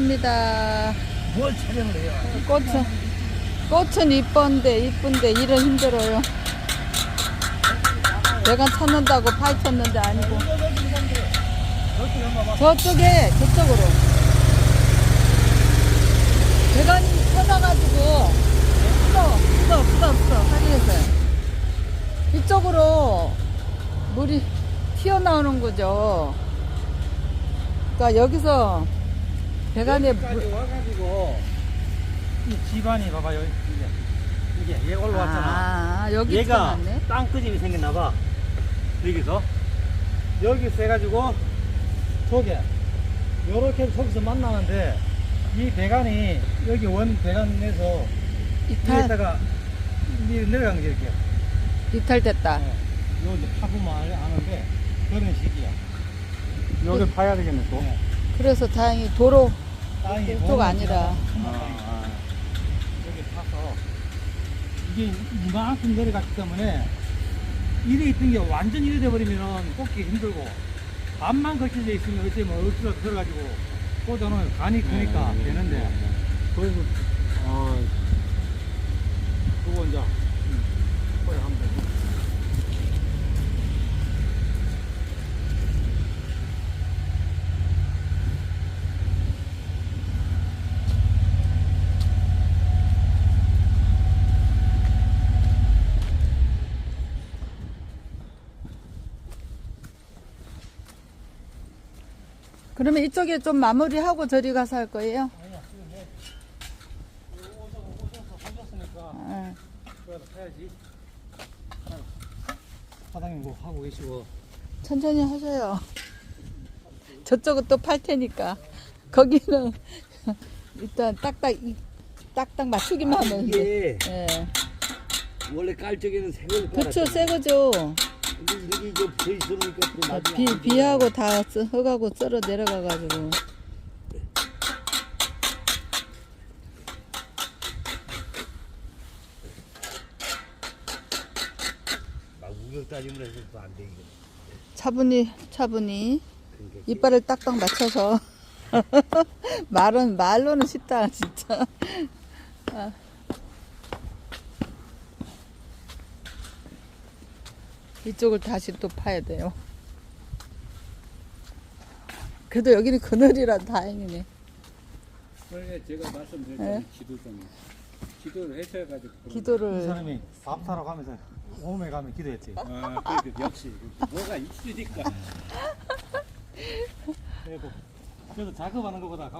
촬영합니다. 뭘 촬영을 해요? 꽃은 꽃은 이쁜데 이쁜데 일은 힘들어요. 내가 찾는다고 파헤쳤는데 아니고 저쪽. 저쪽에 저쪽으로 대관이 터져가지고 풀어 풀어 풀어 풀어 확인했어요. 이쪽으로 물이 튀어나오는 거죠. 그러니까 여기서 대관에 물, 여기까지 와가지고 이 집안이 봐봐요. 이게 이게 얘 올라왔잖아. 아, 여기 얘가. 땅끄집이 생겼나 봐. 여기서 여기서 해가지고 저게 요렇게 저기서 만나는데 이 배관이 여기 원 배관에서 이탈 위에다가 위 내려가는 게 이렇게 이탈됐다. 어, 요 이제 파보면 알- 아는데 그런 식이야. 여기 파야 되겠네 또. 그래서 다행히 도로 땅이 너무 아니라. 아, 아. 여기 파서 이게 이만큼 내려갔기 때문에 이래 있던 게 완전 이래 돼버리면 꽂기 힘들고 반만 걸쳐져 있으면 어쩌면 억지로 들어가지고 꽂아놓으면 간이 크니까 되는데 그래서 아 그거 이제 그래 하면 되고 그러면 이쪽에 좀 마무리하고 저리 가서 할 거예요? 아니야 지금 내 오셔서 오셔서 오셨으니까 아, 그래도 해야지. 사장님 뭐 하고 계시고. 천천히 하셔요. 저쪽은 또 팔 테니까. 거기는 일단 딱딱 이- 딱딱 맞추기만 하면 돼. 이게 예. 원래 깔 적에는 색을 그쵸, 새 거죠. 근데 이게 이제 붙어 있으니까 또 아, 나중에 비, 안 비하고 다 쓰- 흙하고 썰어 내려가가지고. 막 우격 따짐을 해서 또 안 돼 이거. 차분히, 차분히. 그러니까 이빨을 딱딱 맞춰서. 말은, 말로는 쉽다, 진짜. 이쪽을 다시 또 파야 돼요. 그래도 여기는 그늘이라 다행이네. 그러니까 제가 말씀드렸잖아요. 네. 지도 좀 지도를 해셔가지고 이 기도를. 사람이 밥 사러 가면서 오메 가면 기도했지. 아, 그러니까 역시 뭐가 있으니까 그래도 그래도 작업하는 것보다 왔다